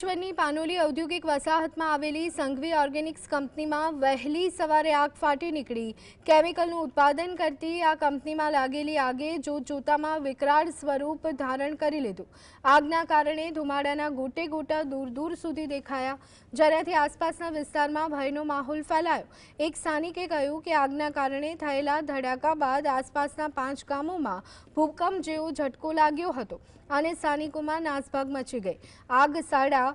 અંકલેશ્વરની પાનોલી ઔદ્યોગિક વસાહતમાં આવેલી સંઘવી ઓર્ગેનિક્સ કંપનીમાં વહેલી સવારે આગ ફાટી નીકળી. કેમિકલનું ઉત્પાદન કરતી આ કંપનીમાં લાગેલી આગે જોતજોતામાં વિકરાળ સ્વરૂપ ધારણ કરી લીધું. આગના કારણે ધુમાડાના ગોટે ગોટા દૂર દૂર સુધી દેખાયા. જેનાથી આસપાસના વિસ્તારમાં ભયનો માહોલ ફેલાયો. એક સ્થાનિકે કહ્યું કે આગના કારણે થયેલા ધડાકા બાદ આસપાસના પાંચ ગામોમાં ભૂકંપ જેવો ઝટકો લાગ્યો હતો અને સ્થાનિકોમાં નાસભાગ મચી ગઈ. આગ સાડા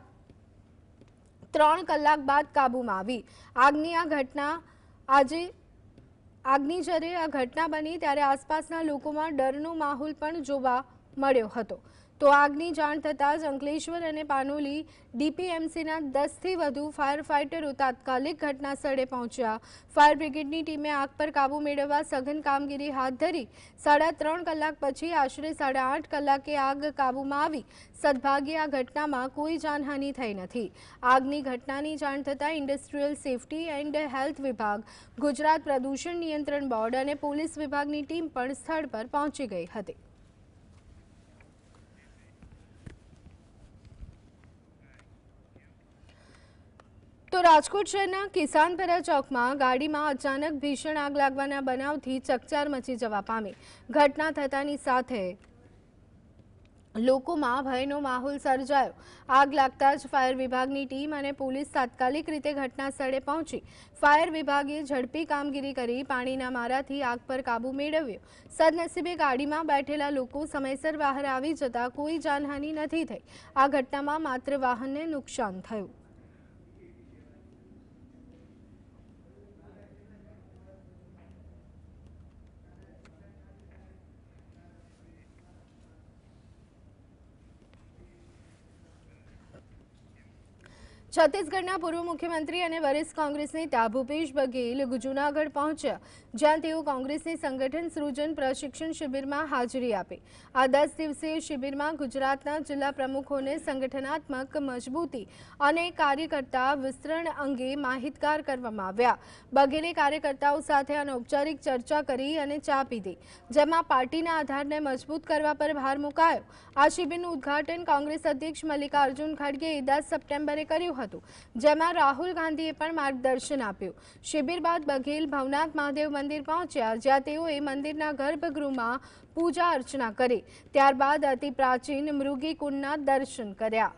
ત્રણ કલાક બાદ કાબૂમાં આવી. આગની આ ઘટના આજે આગની જ્યારે આ ઘટના બની ત્યારે આસપાસના લોકોમાં ડરનો માહોલ પણ જોવા મળ્યો હતો. તો આગની જાણ થતાં જ અંકલેશ્વર અને પાનોલી ડીપીએમસીના દસથી વધુ ફાયર ફાઇટરો તાત્કાલિક ઘટના સ્થળે પહોંચ્યા. ફાયર બ્રિગેડની ટીમે આગ પર કાબૂ મેળવવા સઘન કામગીરી હાથ ધરી. સાડા ત્રણ કલાક પછી આશરે સાડા આઠ કલાકે આગ કાબૂમાં આવી. સદભાગ્યે આ ઘટનામાં કોઈ જાનહાનિ થઈ નથી. આગની ઘટનાની જાણ થતાં ઇન્ડસ્ટ્રીયલ સેફટી એન્ડ હેલ્થ વિભાગ, ગુજરાત પ્રદૂષણ નિયંત્રણ બોર્ડ અને પોલીસ વિભાગની ટીમ પણ સ્થળ પર પહોંચી ગઈ હતી. તો રાજકોટ શહેરના કિસાનપરા ચોકમાં ગાડીમાં અચાનક ભીષણ આગ લાગવાના બનાવથી ચકચાર મચી જવા પામી. ઘટના થતાની સાથે લોકોમાં ભયનો માહોલ સર્જાયો. આગ લાગતા જ ફાયર વિભાગની ટીમ અને પોલીસ તાત્કાલિક રીતે ઘટના સ્થળે પહોંચી. ફાયર વિભાગે ઝડપી કામગીરી કરી પાણીના મારાથી આગ પર કાબૂ મેળવ્યો. સદનસીબે ગાડીમાં બેઠેલા લોકો સમયસર બહાર આવી જતા કોઈ જાનહાનિ નથી થઈ. આ ઘટનામાં માત્ર વાહનને નુકસાન થયું. છત્તીસગઢના પૂર્વ મુખ્યમંત્રી અને વરિષ્ઠ કોંગ્રેસ નેતા ભૂપેશ બઘેલ જૂનાગઢ પહોંચ્યા, જ્યાં તેઓ કોંગ્રેસની સંગઠન સૃજન પ્રશિક્ષણ શિબિરમાં હાજરી આપી. આ દસ દિવસીય શિબિરમાં ગુજરાતના જિલ્લા પ્રમુખોને સંગઠનાત્મક મજબૂતી અને કાર્યકર્તા વિસ્તરણ અંગે માહિતગાર કરવામાં આવ્યા. બઘેલે કાર્યકર્તાઓ સાથે અનૌપચારિક ચર્ચા કરી અને ચા પીધી, જેમાં પાર્ટીના આધારને મજબૂત કરવા પર ભાર મુકાયો. આ શિબિરનું ઉદ્ઘાટન કોંગ્રેસ અધ્યક્ષ મલ્લિકાર્જુન ખડગેએ દસ સપ્ટેમ્બરે કર્યું હતું. જેમાં રાહુલ ગાંધીએ પણ માર્ગદર્શન આપ્યું શિબિર બાદ બઘેલ ભવનાથ મહાદેવ મંદિર પહોંચ્યા જ્યાં તેઓએ મંદિરના ગર્ભગૃહમાં પૂજા અર્ચના કરી ત્યારબાદ અતિ પ્રાચીન મૃગી કુંડના દર્શન કર્યા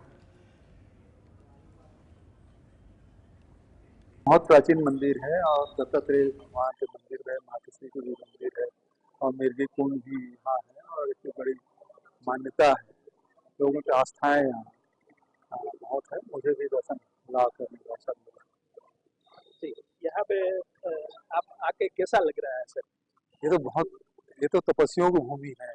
बहुत प्राचीन मंदिर है और दत्तात्रेय भगवान के मंदिर है माता कृष्ण की भी मंदिर है और मिर्गी कुंड भी यहाँ है और इसकी बड़ी मान्यता है लोगों की आस्थाएं यहाँ हाँ, बहुत है मुझे भी दर्शन लाभ करने का अवसर मिला जी यहाँ पे अ, आप आके कैसा लग रहा है सर ये तो बहुत ये तो तपस्वियों की भूमि है